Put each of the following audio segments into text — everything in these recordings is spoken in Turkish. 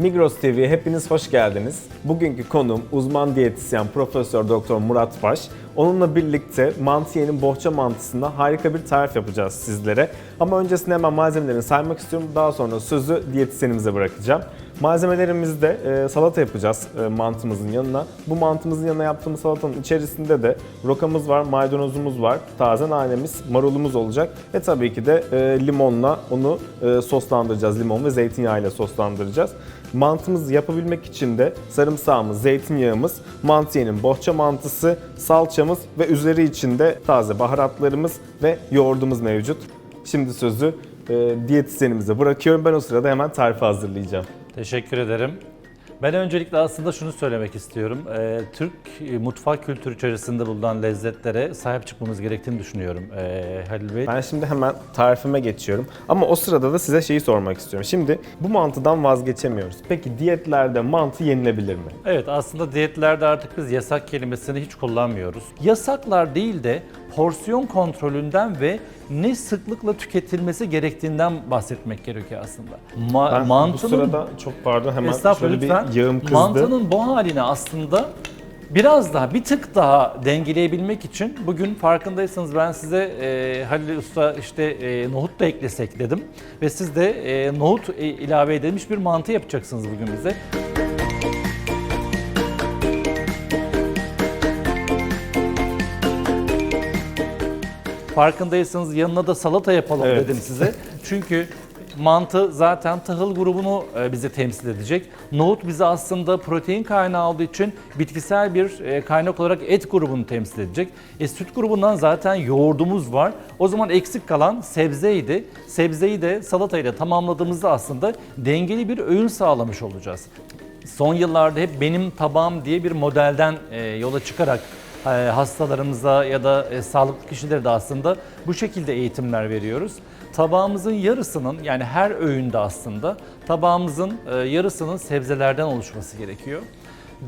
Migros TV'ye hepiniz hoş geldiniz. Bugünkü konuğum uzman diyetisyen Profesör Doktor Murat Baş. Onunla birlikte mantiyenin bohça mantısında harika bir tarif yapacağız sizlere. Ama öncesinde hemen malzemelerini saymak istiyorum. Daha sonra sözü diyetisyenimize bırakacağım. Malzemelerimizde e, salata yapacağız e, mantımızın yanına. Bu mantımızın yanına yaptığımız salatanın içerisinde de rokamız var, maydanozumuz var, taze nanemiz, marulumuz olacak ve tabii ki de e, limonla onu e, soslandıracağız. Limon ve zeytinyağı ile soslandıracağız. Mantımızı yapabilmek için de sarımsağımız, zeytinyağımız, mantiyenin bohça mantısı, salçamız ve üzeri içinde taze baharatlarımız ve yoğurdumuz mevcut. Şimdi sözü e, diyetisyenimize bırakıyorum. Ben o sırada hemen tarifi hazırlayacağım. Teşekkür ederim. Ben öncelikle aslında şunu söylemek istiyorum. Ee, Türk e, mutfak kültürü içerisinde bulunan lezzetlere sahip çıkmamız gerektiğini düşünüyorum ee, Halil Bey. Ben şimdi hemen tarifime geçiyorum. Ama o sırada da size şeyi sormak istiyorum. Şimdi bu mantıdan vazgeçemiyoruz. Peki diyetlerde mantı yenilebilir mi? Evet aslında diyetlerde artık biz yasak kelimesini hiç kullanmıyoruz. Yasaklar değil de porsiyon kontrolünden ve ne sıklıkla tüketilmesi gerektiğinden bahsetmek gerekiyor aslında. Ma- Ben bu mantının sırada çok pardon hemen şöyle lütfen. bir yağım kızdı. Mantının bu halini aslında biraz daha, bir tık daha dengeleyebilmek için bugün farkındaysanız ben size e, Halil Usta işte e, nohut da eklesek dedim. Ve siz de e, nohut e, ilave edilmiş bir mantı yapacaksınız bugün bize. Farkındaysanız yanına da salata yapalım Evet. dedim size. Çünkü mantı zaten tahıl grubunu e, bize temsil edecek. Nohut bize aslında protein kaynağı olduğu için bitkisel bir e, kaynak olarak et grubunu temsil edecek. E, süt grubundan zaten yoğurdumuz var. O zaman eksik kalan sebzeydi. Sebzeyi de salatayla tamamladığımızda aslında dengeli bir öğün sağlamış olacağız. Son yıllarda hep benim tabağım diye bir modelden e, yola çıkarak hastalarımıza ya da e, sağlıklı kişilere de aslında bu şekilde eğitimler veriyoruz. Tabağımızın yarısının yani her öğünde aslında tabağımızın e, yarısının sebzelerden oluşması gerekiyor.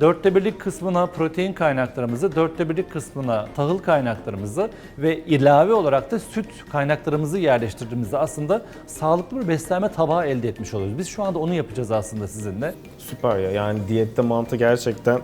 Dörtte birlik kısmına protein kaynaklarımızı, dörtte birlik kısmına tahıl kaynaklarımızı ve ilave olarak da süt kaynaklarımızı yerleştirdiğimizde aslında sağlıklı bir beslenme tabağı elde etmiş oluyoruz. Biz şu anda onu yapacağız aslında sizinle. Süper ya yani diyette mantı gerçekten e,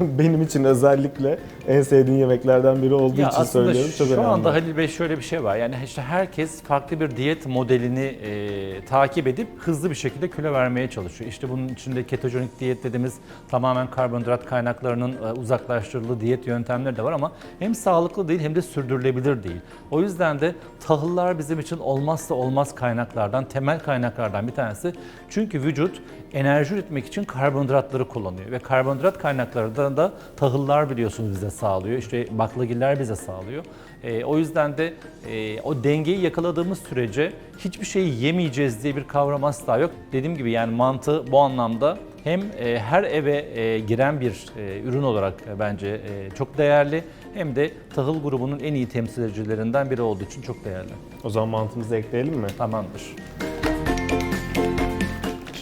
benim için özellikle en sevdiğim yemeklerden biri olduğu Ya için söylüyorum. Çok şu önemli. anda Halil Bey şöyle bir şey var. Yani işte herkes farklı bir diyet modelini e, takip edip hızlı bir şekilde kilo vermeye çalışıyor. İşte bunun içinde ketojenik diyet dediğimiz tamamen karbonhidrat kaynaklarının e, uzaklaştırıldığı diyet yöntemleri de var ama hem sağlıklı değil hem de sürdürülebilir değil. O yüzden de tahıllar bizim için olmazsa olmaz kaynaklardan, temel kaynaklardan bir tanesi. Çünkü vücut enerji üretmek için karbonhidratları kullanıyor ve karbonhidrat kaynaklarından da tahıllar biliyorsunuz bize sağlıyor. İşte baklagiller bize sağlıyor. E, o yüzden de e, o dengeyi yakaladığımız sürece hiçbir şeyi yemeyeceğiz diye bir kavram asla yok. Dediğim gibi yani mantı bu anlamda hem e, her eve e, giren bir e, ürün olarak e, bence e, çok değerli hem de tahıl grubunun en iyi temsilcilerinden biri olduğu için çok değerli. O zaman mantımızı ekleyelim mi? Tamamdır.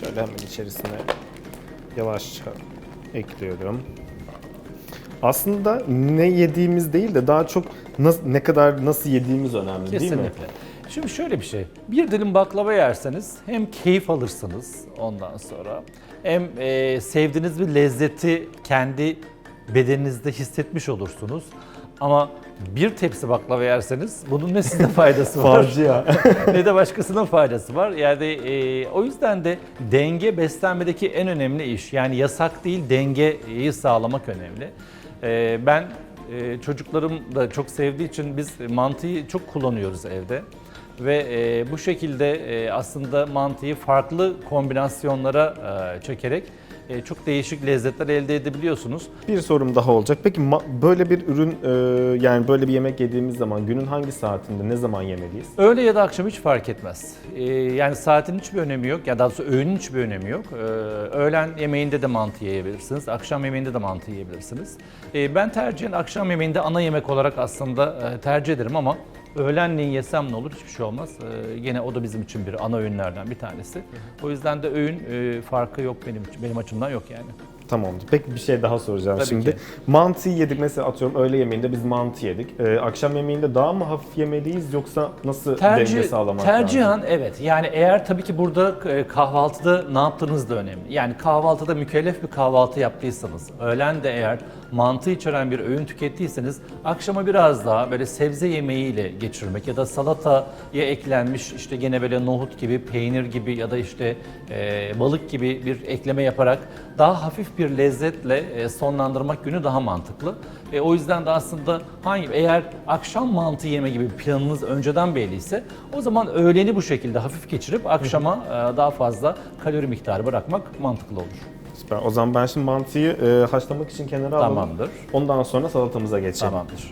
Şöyle hemen içerisine yavaşça ekliyorum. Aslında ne yediğimiz değil de daha çok ne kadar nasıl yediğimiz önemli değil mi? Kesinlikle. Şimdi şöyle bir şey. Bir dilim baklava yerseniz hem keyif alırsınız ondan sonra hem e, sevdiğiniz bir lezzeti kendi bedeninizde hissetmiş olursunuz. Ama bir tepsi baklava yerseniz bunun ne size faydası var Facia. ne de başkasının faydası var. Yani e, o yüzden de denge beslenmedeki en önemli iş. Yani yasak değil dengeyi sağlamak önemli. E, ben e, çocuklarım da çok sevdiği için biz mantıyı çok kullanıyoruz evde. Ve e, bu şekilde e, aslında mantıyı farklı kombinasyonlara e, çekerek e, çok değişik lezzetler elde edebiliyorsunuz. Bir sorum daha olacak. Peki böyle bir ürün e, yani böyle bir yemek yediğimiz zaman günün hangi saatinde ne zaman yemeliyiz? Öğle ya da akşam hiç fark etmez. Ee, yani saatin hiçbir önemi yok. Ya daha doğrusu öğünün hiçbir önemi yok. Öğlen yemeğinde de mantı yiyebilirsiniz. Akşam yemeğinde de mantı yiyebilirsiniz. Ben tercihen akşam yemeğinde ana yemek olarak aslında e, tercih ederim ama öğlenleyin yesem ne olur hiçbir şey olmaz. Ee, yine o da bizim için bir ana öğünlerden bir tanesi. O yüzden de öğün e, farkı yok benim benim açımdan yok yani. Tamamdır. Peki bir şey daha soracağım Tabii şimdi. ki. Mantıyı yedik mesela atıyorum öğle yemeğinde biz mantı yedik. Ee, akşam yemeğinde daha mı hafif yemeliyiz yoksa nasıl denge Tercih, sağlamak lazım? tercihen evet. Yani eğer tabii ki burada e, kahvaltıda ne yaptığınız da önemli. Yani kahvaltıda mükellef bir kahvaltı yaptıysanız, öğlen de eğer mantı içeren bir öğün tükettiyseniz akşama biraz daha böyle sebze yemeğiyle geçirmek ya da salataya eklenmiş işte gene böyle nohut gibi, peynir gibi ya da işte e, balık gibi bir ekleme yaparak daha hafif bir lezzetle e, sonlandırmak günü daha mantıklı. E, o yüzden de aslında hangi eğer akşam mantı yeme gibi planınız önceden belliyse o zaman öğleni bu şekilde hafif geçirip akşama e, daha fazla kalori miktarı bırakmak mantıklı olur. Süper. O zaman ben şimdi mantıyı e, haşlamak için kenara alalım. Tamamdır. Ondan sonra salatamıza geçelim. Tamamdır.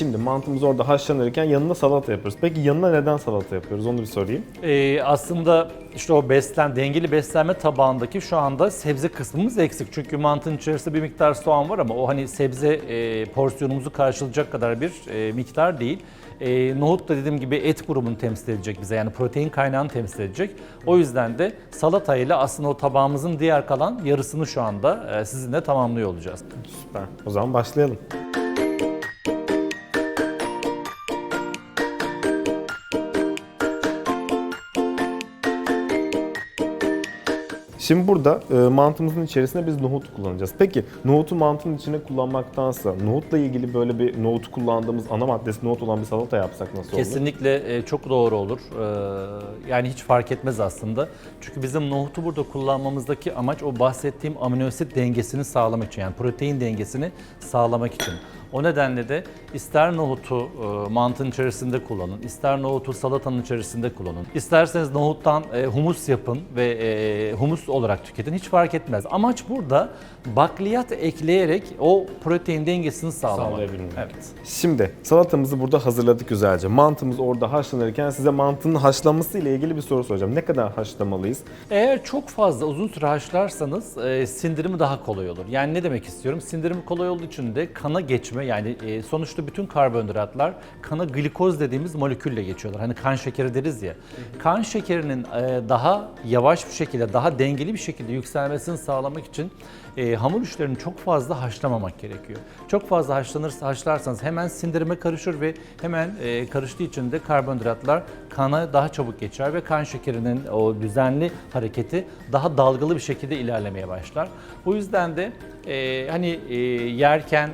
Şimdi mantımız orada haşlanırken yanına salata yapıyoruz. Peki yanına neden salata yapıyoruz? Onu bir sorayım. Ee, aslında işte o beslen, dengeli beslenme tabağındaki şu anda sebze kısmımız eksik. Çünkü mantının içerisinde bir miktar soğan var ama o hani sebze e, porsiyonumuzu karşılayacak kadar bir e, miktar değil. E, nohut da dediğim gibi et grubunu temsil edecek bize yani protein kaynağını temsil edecek. O yüzden de salatayla aslında o tabağımızın diğer kalan yarısını şu anda e, sizinle tamamlıyor olacağız. Süper. O zaman başlayalım. Şimdi burada e, mantımızın içerisine biz nohut kullanacağız. Peki nohutu mantının içine kullanmaktansa nohutla ilgili böyle bir nohut kullandığımız ana maddesi nohut olan bir salata yapsak nasıl olur? Kesinlikle e, çok doğru olur. Ee, Yani hiç fark etmez aslında. Çünkü bizim nohutu burada kullanmamızdaki amaç o bahsettiğim amino asit dengesini sağlamak için. Yani protein dengesini sağlamak için. O nedenle de ister nohutu e, mantının içerisinde kullanın, ister nohutu salatanın içerisinde kullanın. İsterseniz nohuttan e, humus yapın ve e, humus olarak tüketin. Hiç fark etmez. Amaç burada bakliyat ekleyerek o protein dengesini sağlamak. Evet. Şimdi salatamızı burada hazırladık güzelce. Mantımız orada haşlanırken size mantının haşlanması ile ilgili bir soru soracağım. Ne kadar haşlamalıyız? Eğer çok fazla uzun süre haşlarsanız sindirimi daha kolay olur. Yani ne demek istiyorum? Sindirimi kolay olduğu için de kana geçme yani e, sonuçta bütün karbonhidratlar kana glikoz dediğimiz molekülle geçiyorlar. Hani kan şekeri deriz ya. Kan şekerinin e, daha yavaş bir şekilde, daha dengeli bir şekilde yükselmesini sağlamak için e, hamur işlerini çok fazla haşlamamak gerekiyor. Çok fazla haşlanırsa haşlarsanız hemen sindirime karışır ve hemen e, karıştığı için de karbonhidratlar kana daha çabuk geçer ve kan şekerinin o düzenli hareketi daha dalgalı bir şekilde ilerlemeye başlar. Bu yüzden de e, hani e, yerken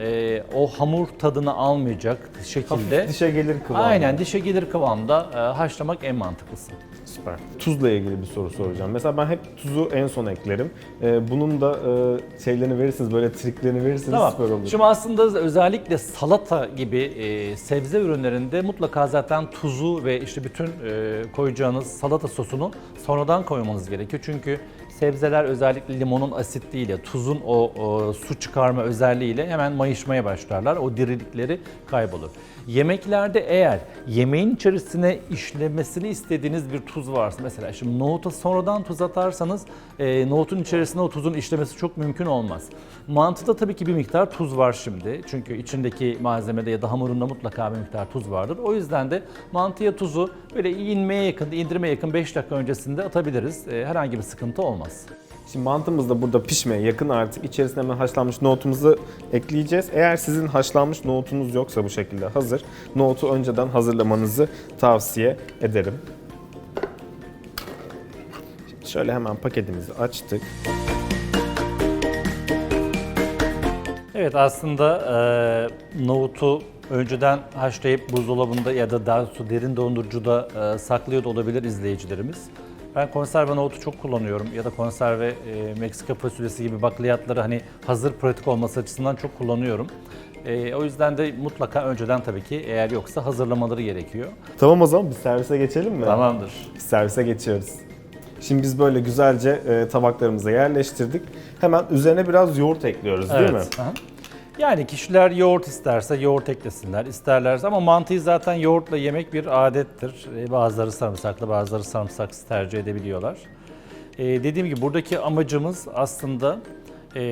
e, o hamur tadını almayacak şekilde Hafif dişe gelir kıvamı. aynen dişe gelir kıvamda e, haşlamak en mantıklısı. Süper. Tuzla ilgili bir soru soracağım. Mesela ben hep tuzu en son eklerim. Ee, bunun da e, şeylerini verirsiniz, böyle triklerini verirseniz Tamam. süper olur. Şimdi aslında özellikle salata gibi e, sebze ürünlerinde mutlaka zaten tuzu ve işte bütün e, koyacağınız salata sosunu sonradan koymanız gerekiyor. Çünkü sebzeler özellikle limonun asitliğiyle, tuzun o, o su çıkarma özelliğiyle hemen mayışmaya başlarlar. O dirilikleri kaybolur. Yemeklerde eğer yemeğin içerisine işlemesini istediğiniz bir tuz varsa mesela şimdi nohuta sonradan tuz atarsanız e, nohutun içerisine o tuzun işlemesi çok mümkün olmaz. Mantıda tabii ki bir miktar tuz var şimdi. Çünkü içindeki malzemede ya da hamurunda mutlaka bir miktar tuz vardır. O yüzden de mantıya tuzu böyle inmeye yakın, indirmeye yakın 5 dakika öncesinde atabiliriz. E, herhangi bir sıkıntı olmaz. Şimdi mantımız da burada pişmeye yakın artık. İçerisine hemen haşlanmış nohutumuzu ekleyeceğiz. Eğer sizin haşlanmış nohutunuz yoksa bu şekilde hazır, nohutu önceden hazırlamanızı tavsiye ederim. Şimdi şöyle hemen paketimizi açtık. Evet aslında e, nohutu önceden haşlayıp buzdolabında ya da daha doğrusu derin dondurucuda e, saklıyor da olabilir izleyicilerimiz. Ben konserve nohutu çok kullanıyorum ya da konserve e, Meksika fasulyesi gibi bakliyatları hani hazır pratik olması açısından çok kullanıyorum. E, o yüzden de mutlaka önceden tabii ki eğer yoksa hazırlamaları gerekiyor. Tamam o zaman biz servise geçelim mi? Tamamdır. Biz servise geçiyoruz. Şimdi biz böyle güzelce e, tabaklarımıza yerleştirdik. Hemen üzerine biraz yoğurt ekliyoruz değil mi? Aha. Yani kişiler yoğurt isterse yoğurt eklesinler, isterlerse ama mantıyı zaten yoğurtla yemek bir adettir. Ee, Bazıları sarımsaklı, bazıları sarımsaksız tercih edebiliyorlar. Ee, dediğim gibi buradaki amacımız aslında e,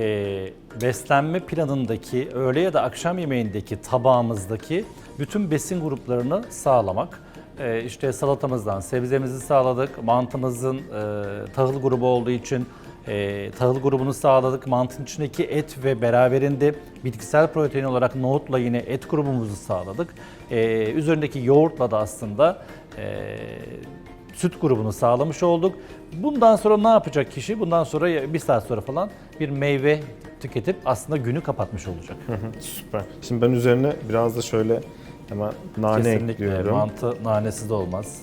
beslenme planındaki öğle ya da akşam yemeğindeki tabağımızdaki bütün besin gruplarını sağlamak. Ee, işte salatamızdan sebzemizi sağladık, mantımızın e, tahıl grubu olduğu için e, tahıl grubunu sağladık. Mantının içindeki et ve beraberinde bitkisel protein olarak nohutla yine et grubumuzu sağladık. E, üzerindeki yoğurtla da aslında e, süt grubunu sağlamış olduk. Bundan sonra ne yapacak kişi? Bundan sonra bir saat sonra falan bir meyve tüketip aslında günü kapatmış olacak. Süper. Şimdi ben üzerine biraz da şöyle hemen nane Kesinlikle ekliyorum. mantı nanesiz de olmaz.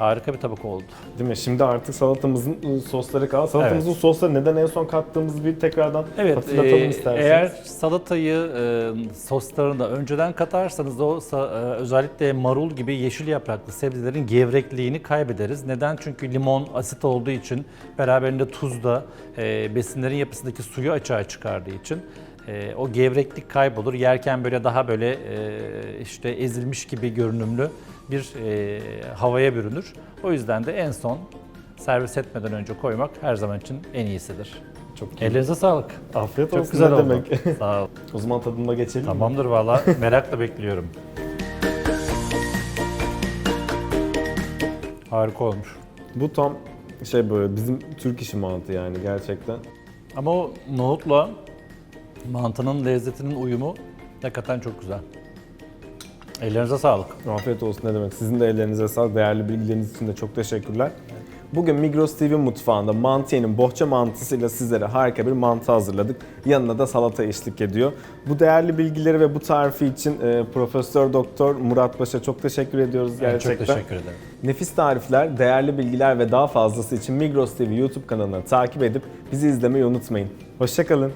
Harika bir tabak oldu. Değil mi? Şimdi artık salatamızın ıı, sosları kaldı. Salatamızın sosları neden en son kattığımızı bir tekrardan Evet, hatırlatalım e, isterseniz. eğer salatayı e, soslarını da önceden katarsanız o e, özellikle marul gibi yeşil yapraklı sebzelerin gevrekliğini kaybederiz. Neden? Çünkü limon asit olduğu için beraberinde tuz da e, besinlerin yapısındaki suyu açığa çıkardığı için e, o gevreklik kaybolur. Yerken böyle daha böyle e, işte ezilmiş gibi görünümlü bir e, havaya bürünür. O yüzden de en son servis etmeden önce koymak her zaman için en iyisidir. Çok iyi. Ellerinize sağlık. Afiyet Çok olsun güzel ne oldu. demek. Sağ ol. o zaman tadına geçelim mi? Tamamdır valla. Merakla bekliyorum. Harika olmuş. Bu tam şey böyle bizim Türk işi mantı yani gerçekten. Ama o nohutla mantının lezzetinin uyumu hakikaten çok güzel. Ellerinize sağlık. Afiyet olsun ne demek. Sizin de ellerinize sağlık. Değerli bilgileriniz için de çok teşekkürler. Bugün Migros TV mutfağında mantiyenin bohça mantısıyla sizlere harika bir mantı hazırladık. Yanına da salata eşlik ediyor. Bu değerli bilgileri ve bu tarifi için e, Profesör Doktor Murat Baş'a çok teşekkür ediyoruz gerçekten. Çok teşekkür ederim. Nefis tarifler, değerli bilgiler ve daha fazlası için Migros TV YouTube kanalını takip edip bizi izlemeyi unutmayın. Hoşçakalın.